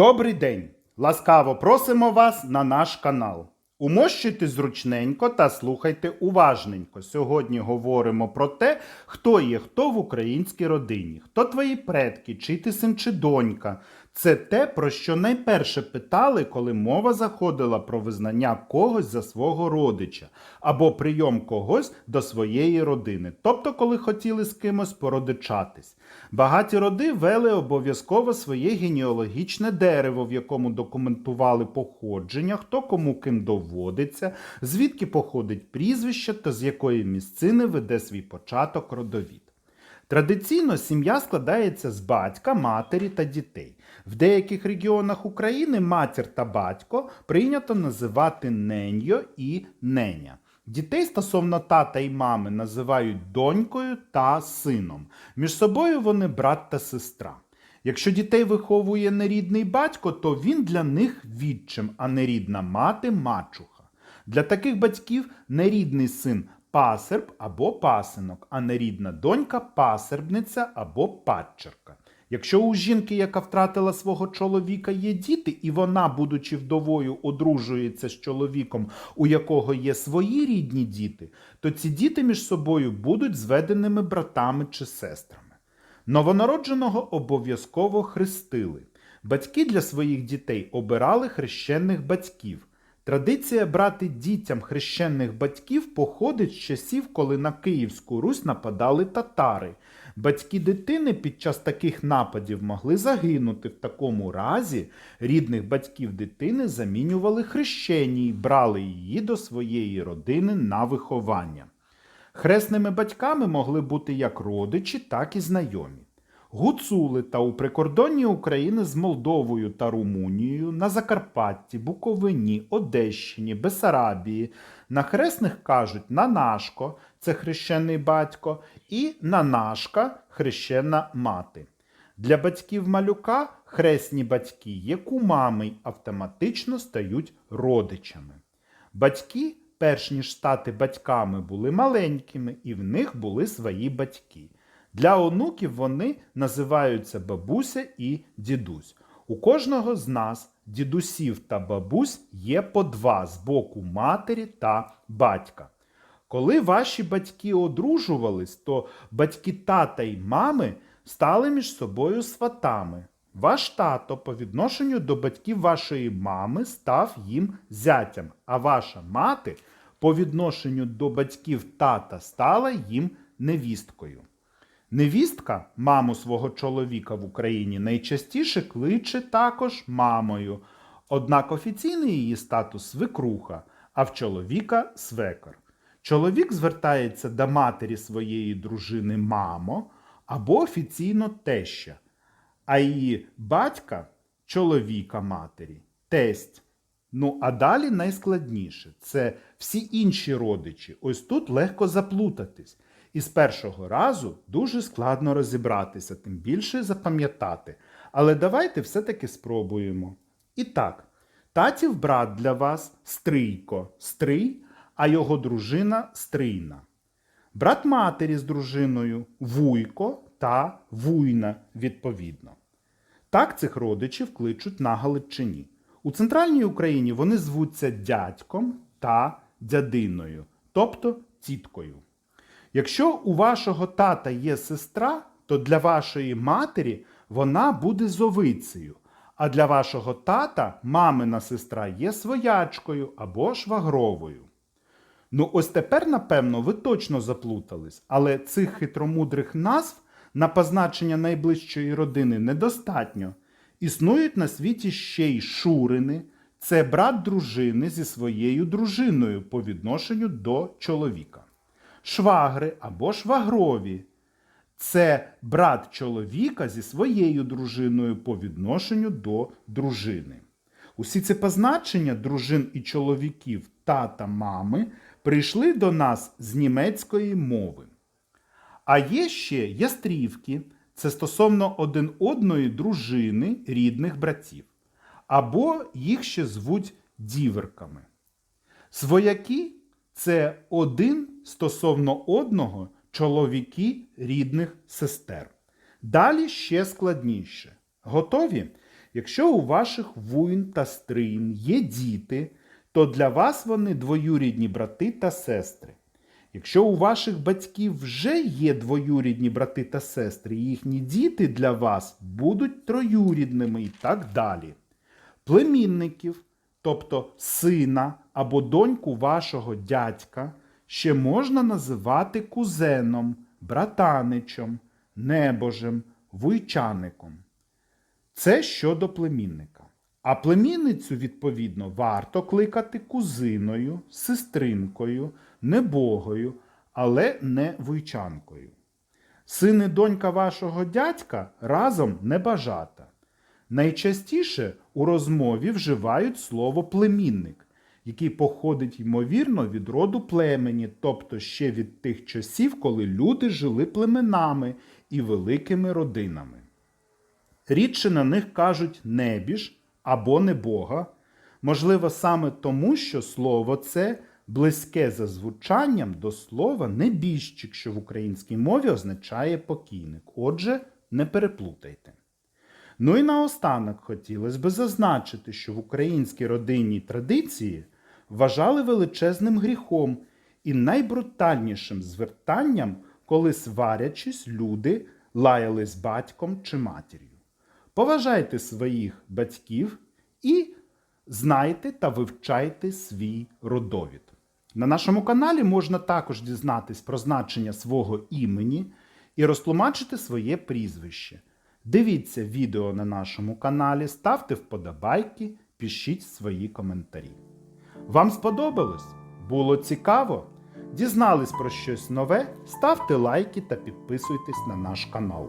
Добрий день! Ласкаво просимо вас на наш канал. Умощуйте зручненько та слухайте уважненько. Сьогодні говоримо про те, хто є хто в українській родині, хто твої предки, чи ти син чи донька. Це те, про що найперше питали, коли мова заходила про визнання когось за свого родича або прийом когось до своєї родини, тобто коли хотіли з кимось породичатись. Багаті роди вели обов'язково своє генеалогічне дерево, в якому документували походження, хто кому ким доводиться, звідки походить прізвище та з якої місцини веде свій початок родовід. Традиційно сім'я складається з батька, матері та дітей. В деяких регіонах України матір та батько прийнято називати неньо і неня. Дітей стосовно тата і мами називають донькою та сином. Між собою вони брат та сестра. Якщо дітей виховує нерідний батько, то він для них відчим, а нерідна мати мачуха. Для таких батьків нерідний син пасерб або пасинок, а нерідна донька пасербниця або падчерка. Якщо у жінки, яка втратила свого чоловіка, є діти, і вона, будучи вдовою, одружується з чоловіком, у якого є свої рідні діти, то ці діти між собою будуть зведеними братами чи сестрами. Новонародженого обов'язково хрестили. Батьки для своїх дітей обирали хрещених батьків. Традиція брати дітям хрещених батьків походить з часів, коли на Київську Русь нападали татари. Батьки дитини під час таких нападів могли загинути. В такому разі рідних батьків дитини замінювали хрещені і брали її до своєї родини на виховання. Хресними батьками могли бути як родичі, так і знайомі. Гуцули та у прикордонні України з Молдовою та Румунією, на Закарпатті, Буковині, Одещині, Бесарабії. На хресних кажуть нанашко це хрещений батько, і нанашка хрещена мати. Для батьків малюка хресні батьки є кумами автоматично стають родичами. Батьки, перш ніж стати батьками, були маленькими, і в них були свої батьки. Для онуків вони називаються бабуся і дідусь. У кожного з нас дідусів та бабусь є по два з боку матері та батька. Коли ваші батьки одружувались, то батьки тата й мами стали між собою сватами. Ваш тато по відношенню до батьків вашої мами став їм зятям, а ваша мати по відношенню до батьків тата стала їм невісткою. Невістка, маму свого чоловіка в Україні, найчастіше кличе також мамою. Однак офіційний її статус свекруха, а в чоловіка свекор. Чоловік звертається до матері своєї дружини мамо або офіційно теща, а її батька чоловіка матері тесть. Ну, а далі найскладніше це всі інші родичі. Ось тут легко заплутатись. І з першого разу дуже складно розібратися, тим більше запам'ятати. Але давайте все-таки спробуємо. І так, татів брат для вас стрийко, стрий, а його дружина стрийна. Брат матері з дружиною вуйко та вуйна, відповідно. Так цих родичів кличуть на Галичині. У центральній Україні вони звуться дядьком та дядиною, тобто тіткою. Якщо у вашого тата є сестра, то для вашої матері вона буде зовицею, а для вашого тата мамина сестра є своячкою або швагровою. Ну, ось тепер, напевно, ви точно заплутались, але цих хитромудрих назв на позначення найближчої родини недостатньо. Існують на світі ще й шурини, це брат дружини зі своєю дружиною по відношенню до чоловіка. Швагри або швагрові. Це брат чоловіка зі своєю дружиною по відношенню до дружини. Усі ці позначення дружин і чоловіків тата мами прийшли до нас з німецької мови. А є ще ястрівки, це стосовно один одної дружини рідних братів. Або їх ще звуть діверками. Свояки це один стосовно одного чоловіки рідних сестер. Далі ще складніше. Готові? Якщо у ваших вуїн та стрин є діти, то для вас вони двоюрідні брати та сестри. Якщо у ваших батьків вже є двоюрідні брати та сестри, їхні діти для вас будуть троюрідними і так далі. Племінників, тобто сина або доньку вашого дядька, ще можна називати кузеном, братаничем, небожем, вуйчаником. Це щодо племінника. А племінницю, відповідно, варто кликати кузиною, сестринкою, небогою, але не вуйчанкою. Син і донька вашого дядька разом небажата. Найчастіше у розмові вживають слово племінник, який походить, ймовірно, від роду племені, тобто ще від тих часів, коли люди жили племенами і великими родинами. Рідше на них кажуть небіж або небога, можливо, саме тому, що слово це близьке за звучанням до слова небіжчик, що в українській мові означає покійник. Отже, не переплутайте. Ну і наостанок хотілося би зазначити, що в українській родинній традиції вважали величезним гріхом і найбрутальнішим звертанням, коли сварячись, люди лаялись батьком чи матір'ю. Поважайте своїх батьків і знайте та вивчайте свій родовід. На нашому каналі можна також дізнатись про значення свого імені і розтлумачити своє прізвище. Дивіться відео на нашому каналі, ставте вподобайки, пишіть свої коментарі. Вам сподобалось? Було цікаво? Дізнались про щось нове? Ставте лайки та підписуйтесь на наш канал.